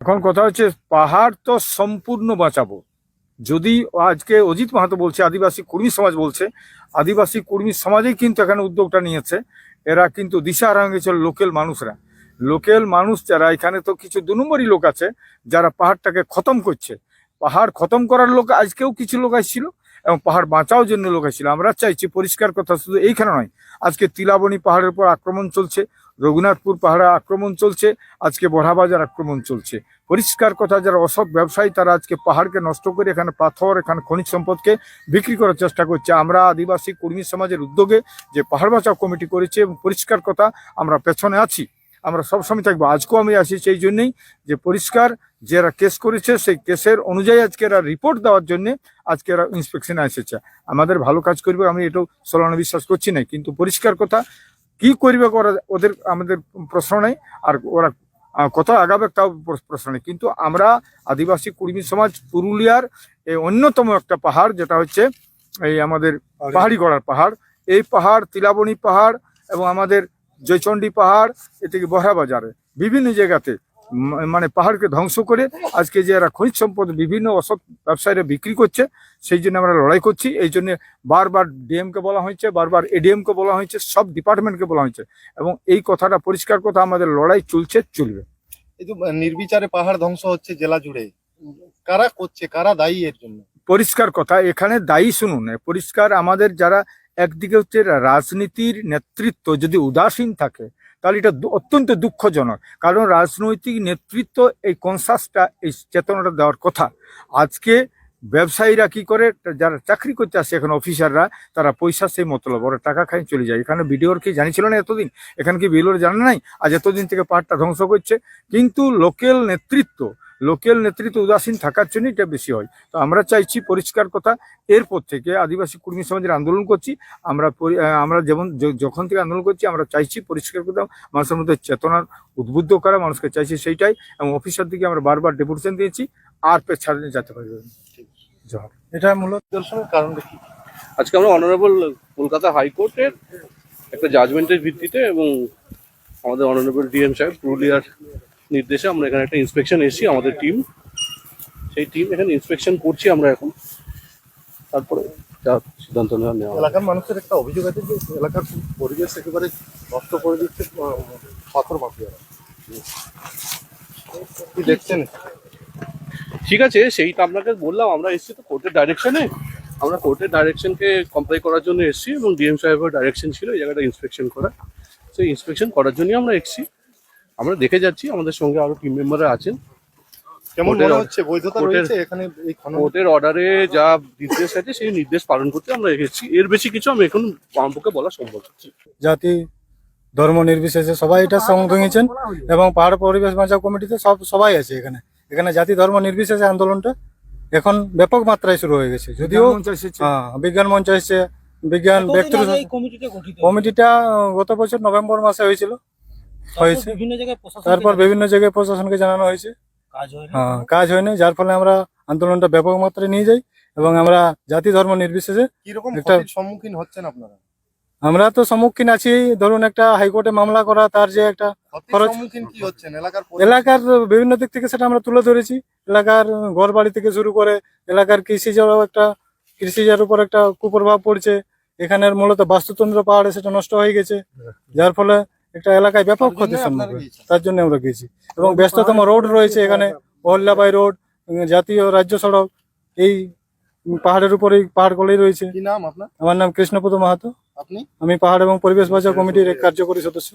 এখন কথা হচ্ছে, পাহাড় তো সম্পূর্ণ বাঁচাবো। যদি আজকে অজিত মাহাতো বলছে, আদিবাসী কর্মী সমাজ বলছে, আদিবাসী কর্মী সমাজেই কিন্তু এখানে উদ্যোগটা নিয়েছে। এরা কিন্তু দিশা হারা গেছিল লোকাল মানুষরা। লোকাল মানুষ যারা, এখানে তো কিছু দু নম্বরই লোক আছে, যারা পাহাড়টাকে খতম করছে। পাহাড় খতম করার লোক আজকেও কিছু লোক আসছিল এবং পাহাড় বাঁচাও জন্য লোক আসছিল। আমরা চাইছি পরিষ্কার কথা, শুধু এইখানে নয়, আজকে তিলাবনী পাহাড়ের উপর আক্রমণ চলছে। রঘুনাথপুর পাহাড়ে আক্রমণ চলছে, আজকে বড়াবাজার আক্রমণ চলছে। পরিষ্কার কথা, যারা অসৎ ব্যবসায়ী, তারা আজকে পাহাড়কে নষ্ট করে এখানে পাথর, এখানে খনিজ সম্পদকে বিক্রি করার চেষ্টা করছে। আমরা আদিবাসী কর্মী সমাজের উদ্যোগে যে পাহাড় বাঁচাও কমিটি করেছে এবং পরিষ্কার কথা, আমরা পেছনে আছি। আমরা সবসময় থাকব। আজকেও আমি আসি সেই জন্যেই যে পরিষ্কার যারা কেস করেছে, সেই কেসের অনুযায়ী আজকে এরা রিপোর্ট দেওয়ার জন্য আজকে এরা ইন্সপেকশনে এসেছে। আমাদের ভালো কাজ করবে, আমি এটাও সলানো বিশ্বাস করছি না। কিন্তু পরিষ্কার কথা কি করবে ওরা ওদের আমাদের প্রশ্ন নেই আর ওরা কত কোথাও আগাবে তাও প্র- প্রশ্ন নেই। কিন্তু আমরা আদিবাসী কুর্মী সমাজ পুরুলিয়ার এই অন্যতম একটা পাহাড় যেটা হচ্ছে এই আমাদের পাহাড়ি। গড়ার পাহাড়। এই পাহাড় তিলাবণী পাহাড় এবং আমাদের জয়চণ্ডী পাহাড় এ থেকে বহরা বাজারে বিভিন্ন জায়গাতে মানে পাহাড়কে ধ্বংস করে আজকে যে এরা খনিজ সম্পদ বিভিন্ন অসৎ ব্যবসায়ীরা বিক্রি করছে সেই জন্য আমরা লড়াই করছি। এই জন্য বারবার ডিএমকে বলা হয়েছে বারবার এডিএমকে বলা হয়েছে সব ডিপার্টমেন্টকে বলা হয়েছে এবং এই কথাটা পরিষ্কার কথা আমাদের লড়াই চলছে চলবে। এই তো নির্বিচারে পাহাড় ধ্বংস হচ্ছে জেলা জুড়ে কারা করছে কারা দায়ী এর জন্য? পরিষ্কার কথা এখানে দায়ী শুনুন পরিষ্কার আমাদের যারা একদিকে হচ্ছে রাজনীতির নেতৃত্ব যদি উদাসীন থাকে তাহলে এটা অত্যন্ত দুঃখজনক। কারণ রাজনৈতিক নেতৃত্ব এই কনসাসটা, এই চেতনাটা দেওয়ার কথা। আজকে ব্যবসায়ীরা কি করে যারা চাকরি করতে আসে এখন অফিসাররা, তারা পয়সা সেই মতলব, ওরা টাকা খাই চলে যায়। এখানে বিডিওর কি জানিছিল না এতদিন? এখানে কি বিলোর জানা নাই? আজ এতদিন থেকে পাহাড়টা ধ্বংস করছে। কিন্তু লোকাল নেতৃত্ব লোকাল নেতৃত্ব উদাসীন থাকার জন্য এটা বেশি হয়। তো আমরা চাইছি পরিষ্কার কথা। এরপর থেকে আদিবাসী কর্মী সমাজের আন্দোলন করছি। আমরা আমরা যেমন যখন থেকে আন্দোলন করছি আমরা চাইছি পরিষ্কার কথা মানুষের মধ্যে চেতনার উদ্বুদ্ধ করা মানুষকে চাইছি সেইটাই এবং অফিসার দিকে আমরা বারবার ডেপুটেশন দিয়েছি। আর পে ছাড়ে যেতে পারবে না। এটা মূলত দর্শনের কারণটা কি? আজকে আমরা অনারেবল কলকাতা হাইকোর্টের একটা জাজমেন্টের ভিত্তিতে এবং আমাদের অনারেবল ডিএম সাহেব পুরুলিয়ার নির্দেশে আমরা এখানে একটা ইন্সপেকশন এসেছি আমাদের টিম সেই টিম এখানে ইন্সপেকশন করছি আমরা এখন। তারপরে যা সিদ্ধান্ত নেওয়া নেওয়া এলাকার মানুষের একটা অভিযোগ আছে যে এলাকার পরিবেশ একেবারে নষ্ট করে দিচ্ছে পাথর মাফিয়ারা কি দেখছেন? ঠিক আছে সেইটা আপনাকে বললাম আমরা এসেছি তো কোর্টের ডাইরেকশনে আমরা কোর্টের ডাইরেকশনকে কমপ্লাই করার জন্য এসেছি এবং ডিএম সাহেবের ডাইরেকশন ছিল এই জায়গাটা ইন্সপেকশন করা। সেই ইন্সপেকশন করার জন্যই আমরা এসেছি। আমরা দেখে যাচ্ছি আমাদের সঙ্গে আরও টিম মেম্বাররা আছেন। কেমন মনে হচ্ছে? বৈধতা কোর্টের- রয়েছে এখানে এই খনন? কোর্টের অর্ডারে যা নির্দেশ আছে সেই নির্দেশ পালন করতে আমরা এসেছি। এর বেশি কিছু আমি এখন আমার বলা সম্ভব জাতি ধর্ম নির্বিশেষে সবাই এটা সমর্থন এবং পাহাড় পরিবেশ বাঁচাও কমিটিতে সব সবাই আছে এখানে। এখানে জাতি ধর্ম নির্বিশেষে আন্দোলনটা এখন ব্যাপক মাত্রায় শুরু হয়ে গেছে। যদিও। হ্যাঁ বিজ্ঞান মঞ্চ এসছে। বিজ্ঞান ব্যক্তি কমিটিটা গত বছর নভেম্বর মাসে হয়েছিল। হয়েছে। বিভিন্ন জায়গায় তারপর বিভিন্ন জায়গায় প্রশাসনকে জানানো হয়েছে। কাজ হ্যাঁ কাজ হয়নি যার ফলে আমরা আন্দোলনটা ব্যাপক মাত্রায় নিয়ে যাই এবং আমরা জাতি ধর্ম নির্বিশেষে একটা- সম্মুখীন হচ্ছেন আপনারা? আমরা তো সম্মুখীন আছি ধরুন একটা হাইকোর্টে মামলা করা তার যে একটা খরচ- সম্মুখীন কি হচ্ছেন? এলাকার বিভিন্ন দিক থেকে সেটা আমরা তুলে ধরেছি। এলাকার ঘর বাড়ি থেকে শুরু করে এলাকার কৃষিজেরও একটা কৃষিজের উপর একটা কুপ্রভাব পড়ছে। এখানের মূলত বাস্তুতন্ত্র পাহাড়ে সেটা নষ্ট হয়ে গেছে। যার ফলে একটা এলাকায় ব্যাপক তার ক্ষতির সম্মুখীন। তার জন্য আমরা গেছি এবং ব্যস্ততম রোড রয়েছে এখানে অহল্যাবাই রোড জাতীয় রাজ্য সড়ক এই পাহাড়ের উপরেই পাহাড় গলেই রয়েছে। কি নাম আপনার? আমার নাম কৃষ্ণপদ মাহাতো। আপনি? আমি পাহাড় এবং পরিবেশ বাঁচাও কমিটির এক কার্যকরী সদস্য।